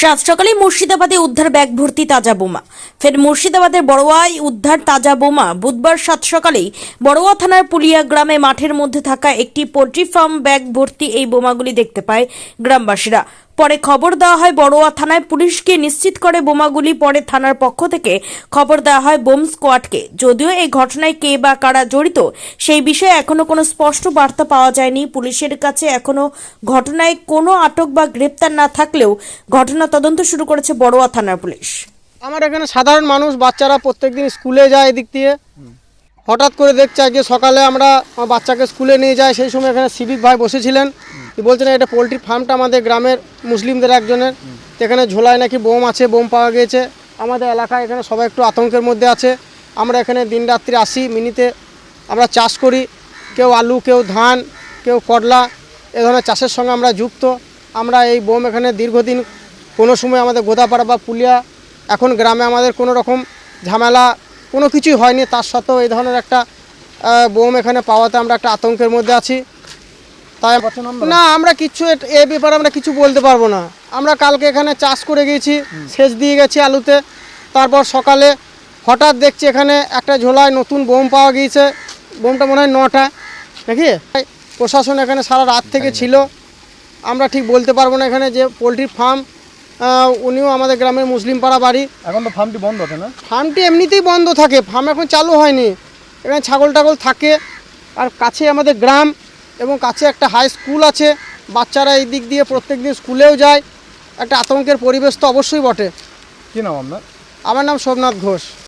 সাত সকালে মুর্শিদাবাদে উদ্ধার ব্যাগ ভর্তি তাজা বোমা। ফের মুর্শিদাবাদের বড়োয়ায় উদ্ধার তাজা বোমা। বুধবার সাত সকালেই বড়োয়া থানার পুলিয়া গ্রামে মাঠের মধ্যে থাকা একটি পোলট্রি ফার্ম ব্যাগ ভর্তি এই বোমাগুলি দেখতে পায় গ্রামবাসীরা। পরে খবর দেওয়া হয় বড়োয়া থানায় পুলিশকে নিশ্চিত করে বোমাগুলি পরে থানার পক্ষ থেকে খবর দেওয়া হয় বোম স্কোয়াডকে। যদিও এই ঘটনায় কে বা কারা জড়িত সেই বিষয়ে এখনও কোনো স্পষ্ট বার্তা পাওয়া যায়নি। পুলিশের কাছে এখনও ঘটনায় কোনো আটক বা গ্রেপ্তার না থাকলেও ঘটনা তদন্ত শুরু করেছে বড়োয়া থানার পুলিশ। আমার এখানে সাধারণ মানুষ, বাচ্চারা প্রত্যেকদিন স্কুলে যায় এদিক দিয়ে। হঠাৎ করে দেখছে আজকে সকালে আমরা আমার বাচ্চাকে স্কুলে নিয়ে যাই, সেই সময় এখানে সিভিক ভাই বসেছিলেন। কি বলছেন, এটা পোলট্রি ফার্মটা আমাদের গ্রামের মুসলিমদের একজনের। এখানে ঝোলায় নাকি বোম আছে, বোম পাওয়া গিয়েছে। আমাদের এলাকায় এখানে সবাই একটু আতঙ্কের মধ্যে আছে। আমরা এখানে দিন রাত্রি আসি মিনিতে আমরা চাষ করি। কেউ আলু, কেউ ধান, কেউ করলা, এ ধরনের চাষের সঙ্গে আমরা যুক্ত। আমরা এই বোম এখানে দীর্ঘদিন কোনো সময় আমাদের গোদাপাড়া বা পুলিয়া এখন গ্রামে আমাদের কোনো রকম ঝামেলা কোনো কিছুই হয়নি। তার সত্ত্বেও এই ধরনের একটা বোম এখানে পাওয়াতে আমরা একটা আতঙ্কের মধ্যে আছি। তাই না আমরা এট- এ ব্যাপারে আমরা কিছু বলতে পারব না। আমরা কালকে এখানে চাষ করে গিয়েছি সেচ দিয়ে গেছি আলুতে। তারপর সকালে হঠাৎ দেখছি এখানে একটা ঝোলায় নতুন বোম পাওয়া গিয়েছে। বোমটা মনে হয় নটা নাকি? প্রশাসন এখানে সারা রাত থেকে ছিল। আমরা ঠিক বলতে পারব না এখানে যে পোলট্রি ফার্ম উনিও আমাদের গ্রামের মুসলিম পাড়া বাড়ি। এখন তো ফার্মটি বন্ধ আছে না? ফার্মটি এমনিতেই বন্ধ থাকে ফার্ম এখন চালু হয়নি। এখানে ছাগল টাগল থাকে আর কাছে আমাদের গ্রাম এবং কাছে একটা হাই স্কুল আছে। বাচ্চারা এই দিক দিয়ে প্রত্যেক দিন স্কুলেও যায়। একটা আতঙ্কের পরিবেশ তো অবশ্যই বটে। কী নাম আপনার? আমার নাম সোমনাথ ঘোষ।